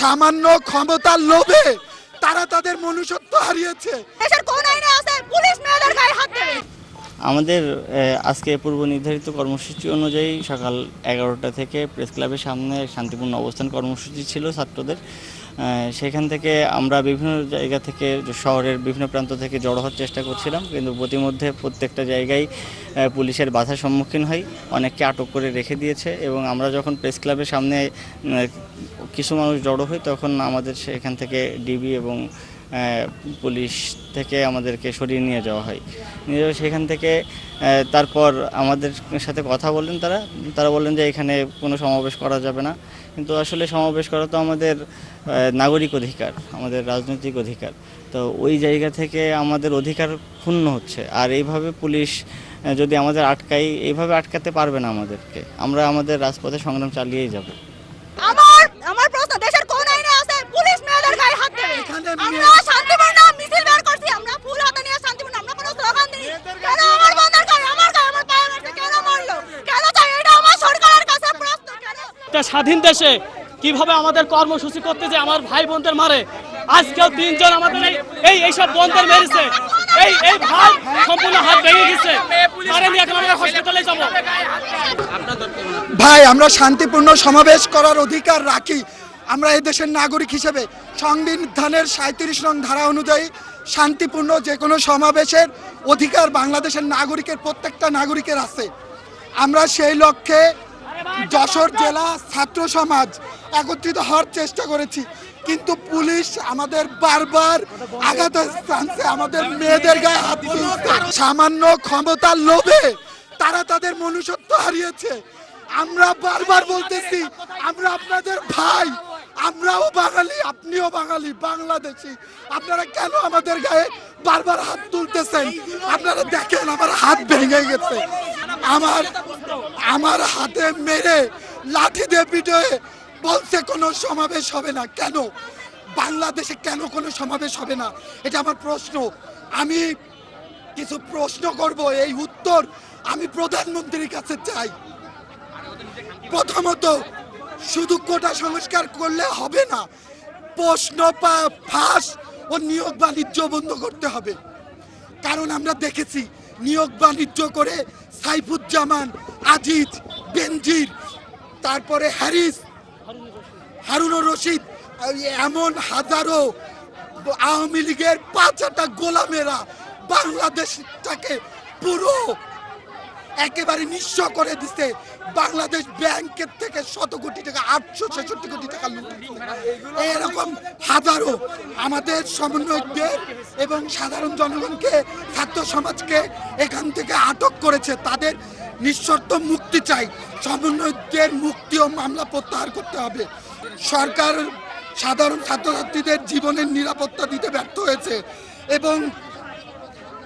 সামান্য ক্ষমতার লোভে তারা তাদের মনুষ্যত্ব হারিয়েছে। আমাদের আজকে পূর্ব নির্ধারিত কর্মসূচি অনুযায়ী সকাল এগারোটা থেকে প্রেস ক্লাবের সামনে শান্তিপূর্ণ অবস্থান কর্মসূচি ছিল ছাত্রদের। সেখান থেকে আমরা বিভিন্ন জায়গা থেকে, শহরের বিভিন্ন প্রান্ত থেকে জড়ো হওয়ার চেষ্টা করছিলাম। কিন্তু প্রতিমধ্যে প্রত্যেকটা জায়গায় পুলিশের বাধার সম্মুখীন হই। অনেককে আটক করে রেখে দিয়েছে এবং আমরা যখন প্রেস ক্লাবের সামনে কিছু মানুষ জড়ো হই, তখন আমাদের সেখান থেকে ডিবি এবং পুলিশ থেকে আমাদেরকে সরিয়ে নিয়ে যাওয়া হয়। নিয়ে যাওয়া সেখান থেকে তারপর আমাদের সাথে কথা বললেন তারা। তারা বললেন যে এখানে কোনো সমাবেশ করা যাবে না। কিন্তু আসলে সমাবেশ করা তো আমাদের নাগরিক অধিকার আমাদের রাজনৈতিক অধিকার। তো ওই জায়গা থেকে আমাদের অধিকার ক্ষুণ্ণ হচ্ছে। আর এইভাবে পুলিশ যদি আমাদের আটকাই এইভাবে আটকাতে পারবে না আমাদেরকে। আমরা আমাদের রাজপথে সংগ্রাম চালিয়েই যাব। আমার আমার প্রশ্ন দেশের কোন আইনে আছে পুলিশ মেয়েদের গায়ে হাত দেবে? আমরা শান্তিপূর্ণ মিছিল বের করছি আমরা ফুল হাতে নিয়ে শান্তিপূর্ণ আমরা কোনো স্লোগান দিই কেন আমার বন্ধের গায়ে আমার গায়ে আমার পায়ে মারছে? কেন মারলো? কেন চাই? এটা আমার সরকারের কাছে প্রশ্ন। কেন একটা স্বাধীন দেশে কীভাবে আমাদের কর্মসূচি করতে যে আমার ভাই বোনদের মারে? আজকেও তিনজন আমাদের এই- এই এইসব বোনদের মেরেছে। এই এই ভাই সম্পূর্ণ হাত ভেঙে গেছে যাব। ভাই, আমরা শান্তিপূর্ণ সমাবেশ করার অধিকার রাখি। আমরা দেশের নাগরিক হিসেবে সংবিধানের সাঁত্রিশ নং ধারা অনুযায়ী শান্তিপূর্ণ যে কোনো সমাবেশের অধিকার বাংলাদেশের নাগরিকের, প্রত্যেকটা নাগরিকের আছে। আমরা সেই লক্ষ্যে যশোর জেলা ছাত্র সমাজ একত্রিত হওয়ার চেষ্টা করেছি। কিন্তু পুলিশ আমাদের বারবার আঘাত টানছে আমাদের মেয়েদের গায়ে হাত। সামান্য ক্ষমতার লোভে তারা তাদের মনুষ্যত্ব হারিয়েছে। আমরা বারবার বলতেছি, আমরা আপনাদের ভাই, আমরাও বাঙালি, আপনিও বাঙালি, বাংলাদেশি। আপনারা কেন আমাদের গায়ে বারবার হাত তুলতেছেন? আপনারা দেখেন, আমার হাত ভেঙে গেছে। আমার আমার হাতে মেরে লাঠি দিয়ে পিটে বলছে, কোনো সমাবেশ হবে না। কেন? বাংলাদেশে কেন কোনো সমাবেশ হবে না? এটা আমার প্রশ্ন। আমি কিছু প্রশ্ন করব, এই উত্তর আমি প্রধানমন্ত্রীর কাছে চাই। প্রথমত, শুধু কোটা সংস্কার করলে হবে না, প্রশ্ন ফাঁস ও নিয়োগ বাণিজ্য বন্ধ করতে হবে। কারণ আমরা দেখেছি, নিয়োগ বাণিজ্য করে সাইফুজ্জামান, আজিজ, বেনজির, তারপরে হ্যারিস হারুনুর রশিদ এমন হাজারো আওয়ামী লীগের পাঁচটা গোলামেরা বাংলাদেশটাকে পুরো একেবারে নিঃস্ব করে দিছে। বাংলাদেশ ব্যাংকের থেকে শত কোটি টাকা, আটশো ছেষট্টি কোটি টাকা লুটেছে এরকম হাজারো আমাদের সমন্বয়কদের এবং সাধারণ জনগণকে, ছাত্র সমাজকে এখান থেকে আটক করেছে। তাদের নিঃশর্ত মুক্তি চাই। সমন্বয়কদের মুক্তি ও মামলা প্রত্যাহার করতে হবে। সরকার সাধারণ ছাত্রছাত্রীদের জীবনের নিরাপত্তা দিতে ব্যর্থ হয়েছে এবং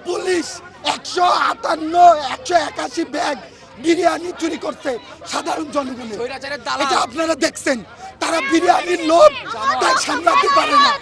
পুলিশ একশো আটান্ন একশো একাশি ব্যাগ বিরিয়ানি চুরি করছে সাধারণ জনগণের এটা আপনারা দেখছেন তারা বিরিয়ানির লোভ তাই সামলাতে পারে না।